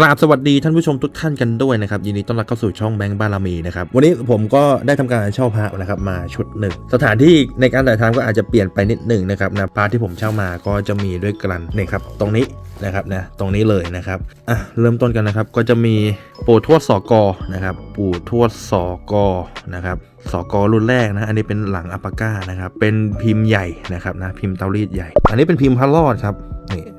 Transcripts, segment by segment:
กราบสวัสดีท่านผู้ชมทุกท่านกันด้วยนะครับยินดีต้อนรับเข้าสู่ช่องแบงค์บารมีนะครับวันนี้ผมก็ได้ทำการเช่าพระนะครับมาชุดหนึ่งสถานที่ในการถ่ายทำก็อาจจะเปลี่ยนไปนิดหนึ่งนะครับนะพระที่ผมเช่ามาก็จะมีด้วยกันนี่ครับตรงนี้นะครับนะตรงนี้เลยนะครับอะเริ่มต้นกันนะครับก็จะมีปู่ทวดสอกอนะครับปู่ทวดสอกอนะครับสอกอรุ่นแรกนะอันนี้เป็นหลังอัปปาก้านะครับเป็นพิมพ์ใหญ่นะครับนะพิมพ์เตารีดใหญ่ อันนี้เป็นพิมพ์พระรอดครับ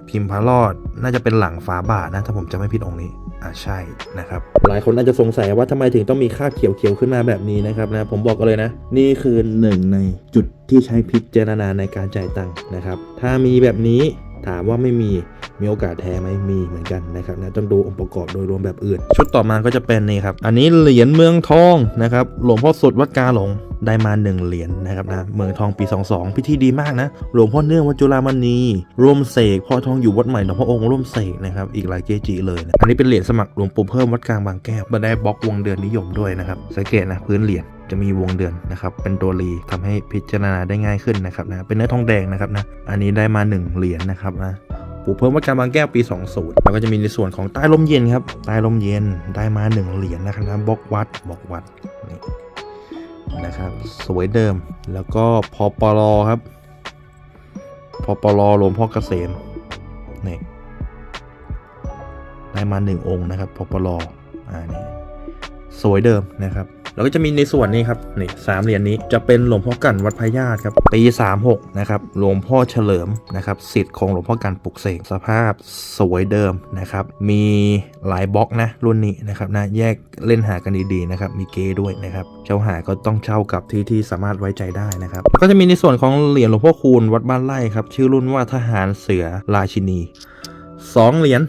พิมพ์พระรอดน่าจะเป็นหลังฝาบาทนะ ถ้าผมจะไม่ผิดองค์นี้อ่าใช่นะครับ หลายคนอาจจะสงสัยว่าทำไมถึงต้องมีค่าบเขียวๆขึ้นมาแบบนี้นะครับนะผมบอกกันเลยนะ นี่คือหนึ่งในจุดที่ใช้พิจารณาในการจ่ายตังค์นะครับ ถ้ามีแบบนี้ถามว่าไม่มี มีโอกาสแท้ไหมมีเหมือนกันนะครับนะต้องดูองค์ประกอบโดยรวมแบบอื่น ชุดต่อมาก็จะเป็นนี่ครับ อันนี้เหรียญเมืองทองนะครับ หลวงพ่อสดวัดกาหลงได้มาหนึ่งเหรียญนะครับนะเมืองทองปี 22 พิธีดีมากนะ หลวงพ่อเนื่องวัดจุฬามณีร่วมเสกพ่อทองอยู่วัดใหม่หลวงพ่อองค์ร่วมเสกนะครับอีกหลายเกจิเลยนะอันนี้เป็นเหรียญสมัครหลวงปู่เพิ่มวัดกลางบางแก้วมาได้บล็อกวงเดือนนิยมด้วยนะครับสังเกตนะพื้นเหรียญจะมีวงเดือนนะครับ เป็นตัวรีทำให้พิจารณาได้ง่ายขึ้นนะครับนะ เป็นเนื้อทองแดงนะครับนะ อันนี้ได้มาหนึ่งเหรียญนะครับนะ ปูเพิ่มวัดการบางแก้วปี 20 แล้วก็จะมีในส่วนของใต้ลมเย็นครับใต้ลมเย็นได้มา 1 เหรียญนะครับบล็อกวัดบล็อกวัดนี่นะครับสวยเดิมแล้วก็พอปลอครับพอปลอหลวงพ่อเกษมนี่ได้มา 1 องค์นะครับพอปลออ่านี่สวยเดิมนะครับ แล้วก็จะมีในส่วนนี้ครับนี่สามเหรียญนี้จะเป็นหลวงพ่อกันวัดพญาตครับปี 36 นะครับหลวงพ่อเฉลิมนะครับสิทธิ์ของหลวงพ่อกันปลุกเสกสภาพสวยเดิมนะครับ มีหลายบล็อกนะรุ่นนี้นะครับนะแยกเล่นหากันดีๆนะครับมีเกด้วยนะครับเจ้าหาก็ต้องเช่ากับที่ที่สามารถไว้ใจได้นะครับ ก็จะมีในส่วนของเหรียญหลวงพ่อคูณวัดบ้านไร่ครับชื่อรุ่นว่าทหารเสือราชินี2เหรียญ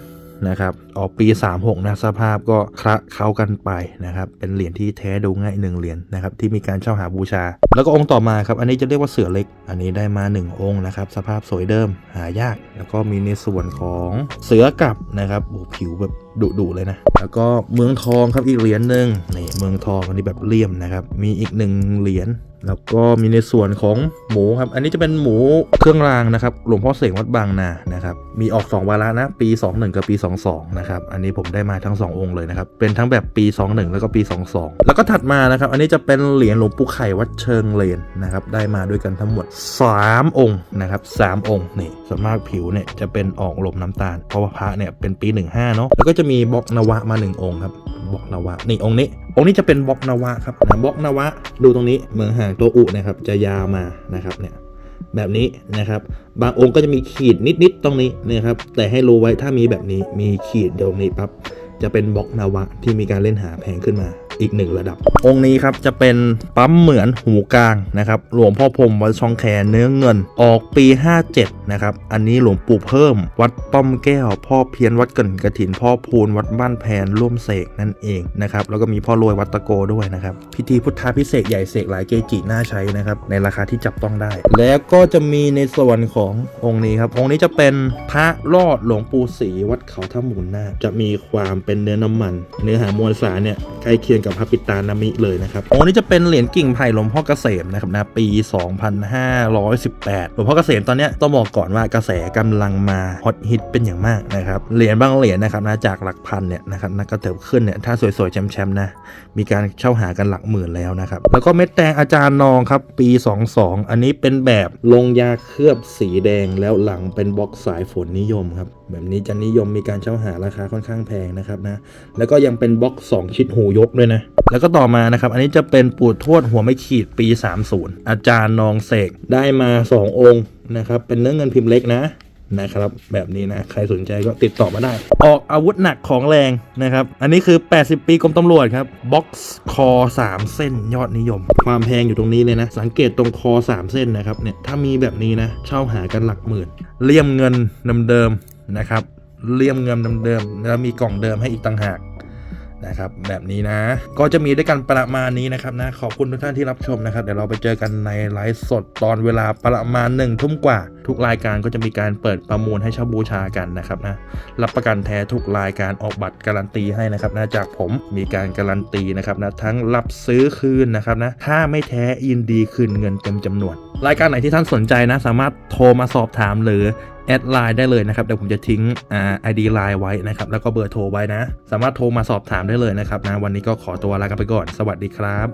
นะครับ ออกปี 36 นะสภาพก็คละเข้ากันไปนะครับ เป็นเหรียญที่แท้ดูง่ายหนึ่งเหรียญนะครับที่มีการเช่าหาบูชา แล้วก็องค์ต่อมาครับ อันนี้จะเรียกว่าเสือเล็ก อันนี้ได้มา 1 องค์นะครับ สภาพสวยเดิมหายาก แล้วก็มีในส่วนของเสือกับนะครับโอ้ผิวแบบดุดุๆเลยนะ แล้วก็เมืองทองครับอีกเหรียญหนึ่งนี่เมืองทองอันนี้แบบเลี่ยมนะครับ มีอีกหนึ่งเหรียญแล้วก็มีในส่วนของหมูครับ อันนี้จะเป็นหมูเครื่องรางนะครับ หลวงพ่อเสกวัดบางนานะครับ มีออก 2 วาระนะ ปี 21 กับปี 22 นะครับ อันนี้ผมได้มาทั้ง 2 องค์เลยนะครับ เป็นทั้งแบบปี 21 แล้วก็ปี 22 แล้วก็ถัดมานะครับ อันนี้จะเป็นเหรียญหลวงปู่ไข่วัดเชิงเลนนะครับ ได้มาด้วยกันทั้งหมด 3 องค์นะครับ3องค์นี่ส่วนมากผิวเนี่ยจะเป็นออกลมน้ำตาล เพราะว่าพระเนี่ยเป็นปี 15เนาะแล้วก็จะมีบล็อกนวะมา 1 องค์ครับบล็อกนวะนี่องค์นี้ องค์นี้จะเป็นบล็อกนวะครับนะบล็อกนวะดูตรงนี้เมืองห่างตัวอุนะครับจะยาวมานะครับเนี่ยแบบนี้นะครับ บางองค์ก็จะมีขีดนิดๆตรงนี้นะครับ แต่ให้รู้ไว้ถ้ามีแบบนี้มีขีดเดี๋ยวนี้ปั๊บจะเป็นบล็อกนวะที่มีการเล่นหาแพงขึ้นมา อีกหนึ่งระดับ องค์นี้ครับจะเป็นปั๊มเหมือนหูกลางนะครับหลวงพ่อพรมวัดช่องแคเนื้อเงินออกปี 57 นะครับ อันนี้หลวงปู่เพิ่ม วัดป้อมแก้ว พ่อเพียนวัดเกินกระถิน พ่อพูนวัดบ้านแพนร่วมเสกนั่นเองนะครับแล้วก็มีพ่อรวยวัดตะโกด้วยนะครับพิธีพุทธาพิเศษใหญ่เสกหลายเกจิน่าใช้นะครับในราคาที่จับต้องได้ แล้วก็จะมีในส่วนขององค์นี้ครับองค์นี้จะเป็นพระรอดหลวงปู่ศรีวัดเขาท่าหมุนนาจะมีความเป็นเนื้อน้ำมัน เนื้อหามวลสารเนี่ยใกล้เคียงกับพระปิตานามิเลยนะครับองค์นี้จะเป็นเหรียญกิ่งไผ่หลวงพ่อเกษมนะครับนะปี 2518 หลวงพ่อเกษมตอนนี้ต้องบอกก่อนว่ากระแสกำลังมาฮอตฮิตเป็นอย่างมากนะครับเหรียญบางเหรียญนะครับนะจากหลักพันเนี่ยนะครับนะก็เติบขึ้นเนี่ยถ้าสวยๆแชมป์ๆนะมีการเช่าหากันหลักหมื่นแล้วนะครับแล้วก็เม็ดแดงอาจารย์นองครับปี 22 อันนี้เป็นแบบลงยาเคลือบสีแดงแล้วหลังเป็นบล็อกสายฝนนิยมครับ แบบนี้จะนิยมมีการเช่าหาราคาค่อนข้างแพงนะครับนะ แล้วก็ยังเป็นบล็อก 2 ชิดหูยกด้วยนะ แล้วก็ต่อมานะครับ อันนี้จะเป็นปูดทวดหัวไม่ขีดปี 30 อาจารย์นองเสกได้มา 2 องค์นะครับ เป็นเนื้อเงินพิมพ์เล็กนะนะครับ แบบนี้นะ ใครสนใจก็ติดต่อมาได้ ออกอาวุธหนักของแรงนะครับ อันนี้คือ 80 ปีกรมตำรวจครับบ็อกซ์คอ 3 เส้นยอดนิยม ความแพงอยู่ตรงนี้เลยนะ สังเกตตรงคอ 3 เส้นนะครับเนี่ยถ้ามีแบบนี้นะเช่าหากันหลักหมื่นเลี่ยมเงินเดิม นะครับเลี่ยมเงินเดิมๆแล้วมีกล่องเดิมให้อีกต่างหากนะครับแบบนี้นะ ก็จะมีด้วยกันประมาณนี้นะครับนะขอบคุณทุกท่านที่รับชมนะครับ เดี๋ยวเราไปเจอกันในไลฟ์สดตอนเวลาประมาณหนึ่งทุ่มกว่าทุกรายการก็จะมีการเปิดประมูลให้เช่าบูชากันนะครับนะรับประกันแท้ทุกรายการออกบัตรการันตีให้นะครับนะจากผมมีการการันตีนะครับนะทั้งรับซื้อคืนนะครับนะถ้าไม่แท้ยินดีคืนเงินเต็มจำนวน รายการไหนที่ท่านสนใจนะ สามารถโทรมาสอบถามหรือแอดไลน์ได้เลยนะครับเดี๋ยวผมจะทิ้งอ่าไอดีไลน์ไว้นะครับแล้วก็เบอร์โทรไว้นะ สามารถโทรมาสอบถามได้เลยนะครับนะวันนี้ก็ขอตัวลากันไปก่อน สวัสดีครับ